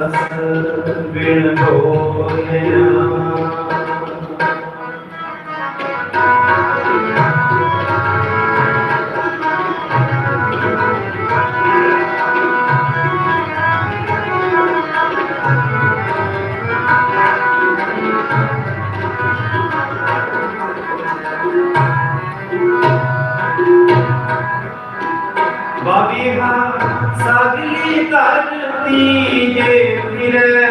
ਬਿਨ ਬੋਲਿਆ ਬਾਬੀਹਾ ਸਾਗਲੀ ਧਰਤੀ ਜੇ ਫਿਰੈ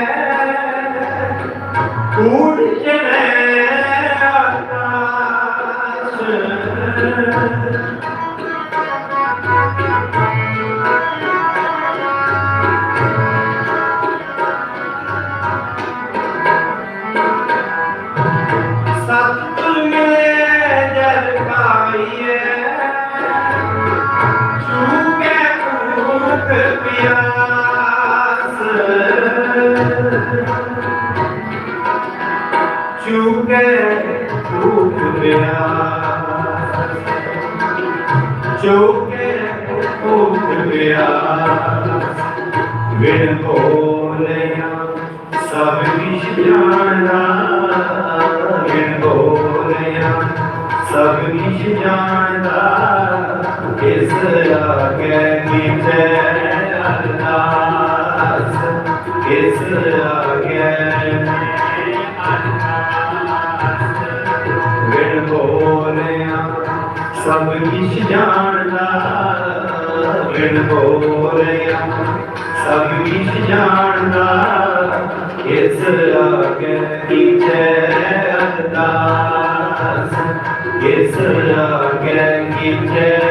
ਉੜ ਚੜੈ ਆਕਾਸ਼ ਸਤਿਗੁਰ ਚੂਕੇ ਭੂਖ ਪਿਆਸ ਚੂਕੇ ਭੂਖ ਪਿਆਸ ਵਿਣ ਬੋਲਿਆ ਸਭ ਕਿਛ ਜਾਣਦਾ ਵਿਣ ਬੋਲਿਆ ਸਭ ਕਿਛ ਜਾਣਦਾ ਇਸ ਆਗੇ ਕੀਤੇ ਅਰਦਾਸ ਇਸ ਆਗੇ ਸਭ ਕਿਛ ਜਾਣਦਾ ਵਿਣ ਬੋਲਿਆ ਸਭ ਕਿਛ ਜਾਣਦਾ ਇਸ ਆਗੇ ਕੀਤੇ ਅਰਦਾਸ, ਇਸ ਆਗੇ ਕੀਤੇ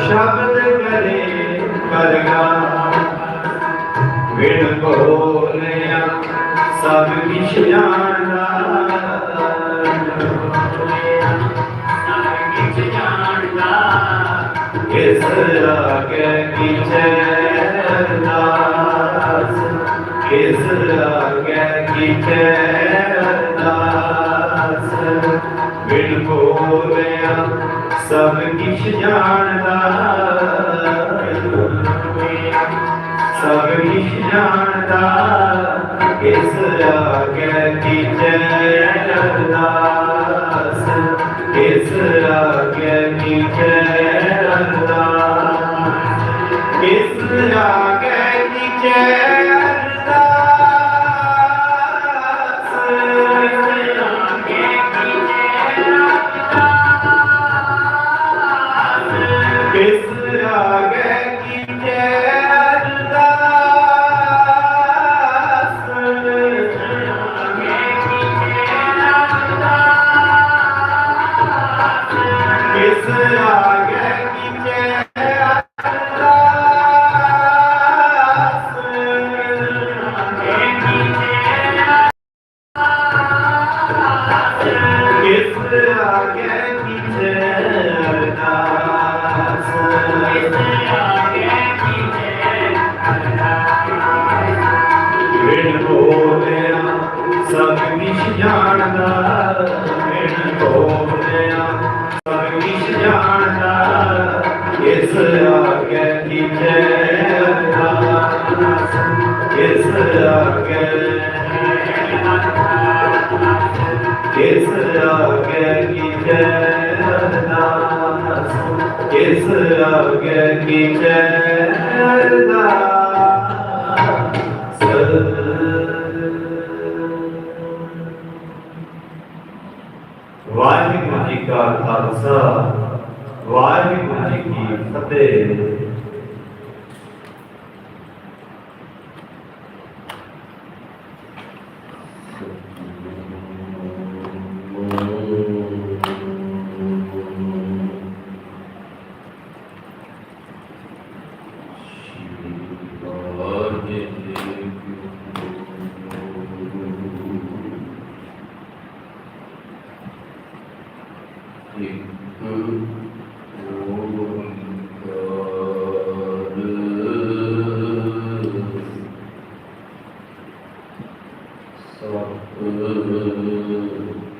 ਸ਼ਬਦ ਕਰੇ ਪ੍ਰਕਾਸ਼ ਵਿਣ ਬੋਲਿਆ ਸਭ ਕਿਛ ਜਾਣਦਾ ਕਿਸ ਆਗੇ ਕੀਤੇ ਅਰਦਾਸ ਕਿਸ ਆਗੇ ਸਭ ਕਿਛ ਜਾਣਦਾ ਸਭ ਕਿਛ ਜਾਣਦਾ ਕਿਸ ਆਗੇ ਕੀਤੇ ਅਰਦਾਸ ਅਰਦਾਸ ਕਿਸ ਆਗੇ ਕੀਤੇ ਕਿਸ ਆਗੇ ਕੀਤੇ ਅਰਦਾਸ ਕਿਸ ਆਗੇ ਇਸ ਆਗੇ ਕੀਜੈ ਅਰਦਾਸ ਇਸ ਆਗੇ ਕੀਜੈ ਅਰਦਾਸ ਵਾਹਿਗੁਰੂ ਜੀ ਕਾ ਖਾਲਸਾ ਵਾਹਿਗੁਰੂ ਜੀ ਕੀ ਫਤਿਹ। 嗯嗯嗯嗯嗯。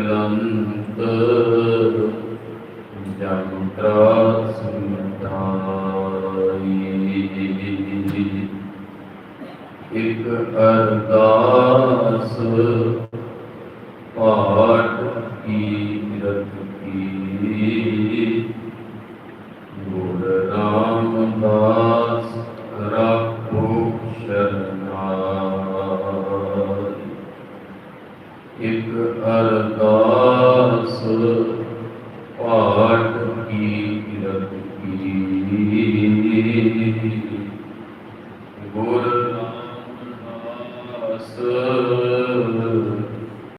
ਤੇ ਮਿਲੰਤ ਇਕ ਅਰਦਾਸ ਪਾਠ ਕੀ ਰਤ ਕੀ